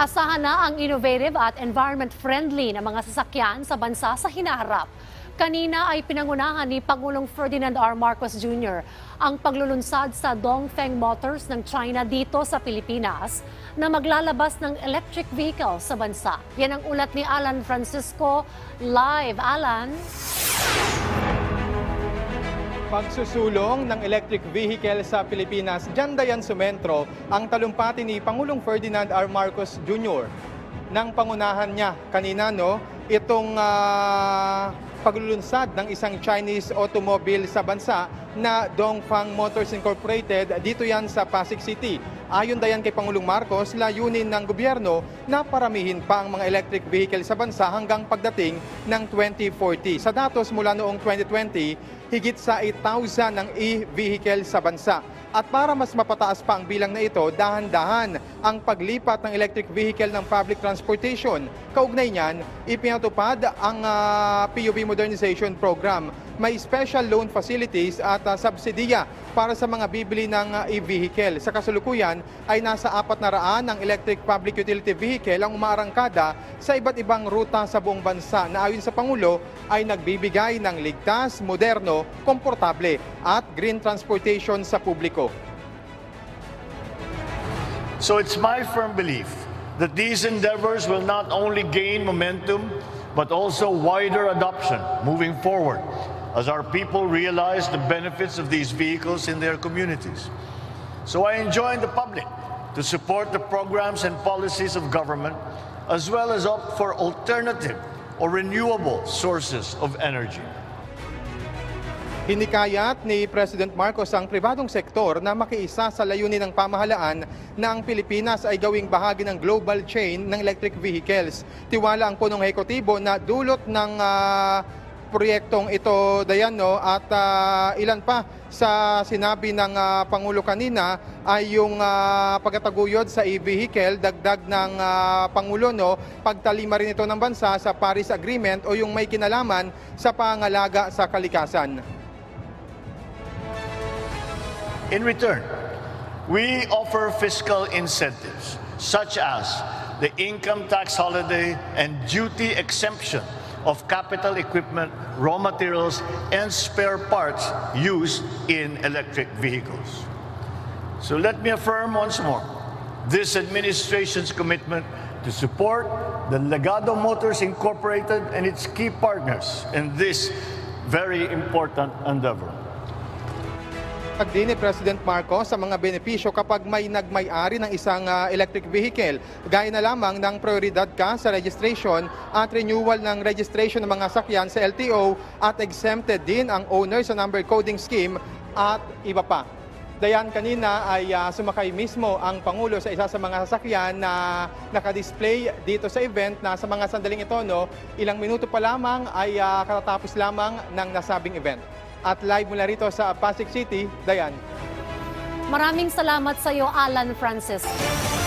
Asahan na ang innovative at environment-friendly na mga sasakyan sa bansa sa hinaharap. Kanina ay pinangunahan ni Pangulong Ferdinand R. Marcos Jr. ang paglulunsad sa Dongfeng Motors ng China dito sa Pilipinas na maglalabas ng electric vehicle sa bansa. Yan ang ulat ni Alan Francisco. Live, Alan. Pagsusulong ng electric vehicle sa Pilipinas, dyan dayan sumentro ang talumpati ni Pangulong Ferdinand R. Marcos Jr. Nang pangunahan niya kanina, no, itong ah, paglulunsad ng isang Chinese automobile sa bansa na Dongfang Motors Incorporated. Dito yan sa Pasig City. Ayon dayan kay Pangulong Marcos, layunin ng gobyerno na paramihin pa ang mga electric vehicle sa bansa hanggang pagdating ng 2040. Sa datos mula noong 2020, higit sa 8,000 ng e-vehicle sa bansa. At para mas mapataas pa ang bilang na ito, dahan-dahan ang paglipat ng electric vehicle ng public transportation. Kaugnay niyan, ipinatupad ang ah, PUV Modernization Program. May special loan facilities at ah, subsidiya para sa mga bibili ng ah, e-vehicle. Sa kasalukuyan ay nasa apat na raan ang electric public utility vehicle ang umaarangkada sa iba't ibang ruta sa buong bansa na ayon sa Pangulo ay nagbibigay ng ligtas, moderno, komportable at green transportation sa publiko. So it's my firm belief that these endeavors will not only gain momentum, but also wider adoption moving forward as our people realize the benefits of these vehicles in their communities. So I enjoin the public to support the programs and policies of government, as well as opt for alternative or renewable sources of energy. Hinikayat ni President Marcos ang pribadong sektor na makiisa sa layunin ng pamahalaan na ang Pilipinas ay gawing bahagi ng global chain ng electric vehicles. Tiwala ang punong ekotibo na dulot ng ah, proyektong ito, Dayan, no? at ah, ilan pa sa sinabi ng ah, Pangulo kanina ay yung ah, pagkataguyod sa e-vehicle, dagdag ng ah, Pangulo, no? pagtalima rin ito ng bansa sa Paris Agreement o yung may kinalaman sa pangalaga sa kalikasan. In return, we offer fiscal incentives such as the income tax holiday and duty exemption of capital equipment, raw materials, and spare parts used in electric vehicles. So let me affirm once more this administration's commitment to support the Legado Motors Incorporated and its key partners in this very important endeavor. Pagdi ni President Marcos sa mga benepisyo kapag may nagmay-ari ng isang ah, electric vehicle. Gaya na lamang ng prioridad ka sa registration at renewal ng registration ng mga sakyan sa LTO at exempted din ang owner sa number coding scheme at iba pa. Dayan, kanina ay ah, sumakay mismo ang Pangulo sa isa sa mga sasakyan na nakadisplay dito sa event na sa mga sandaling ito, no, ilang minuto pa lamang ay ah, katatapos lamang ng nasabing event. At live mula rito sa Pasig City, Dayan. Maraming salamat sa iyo, Alan Francisco.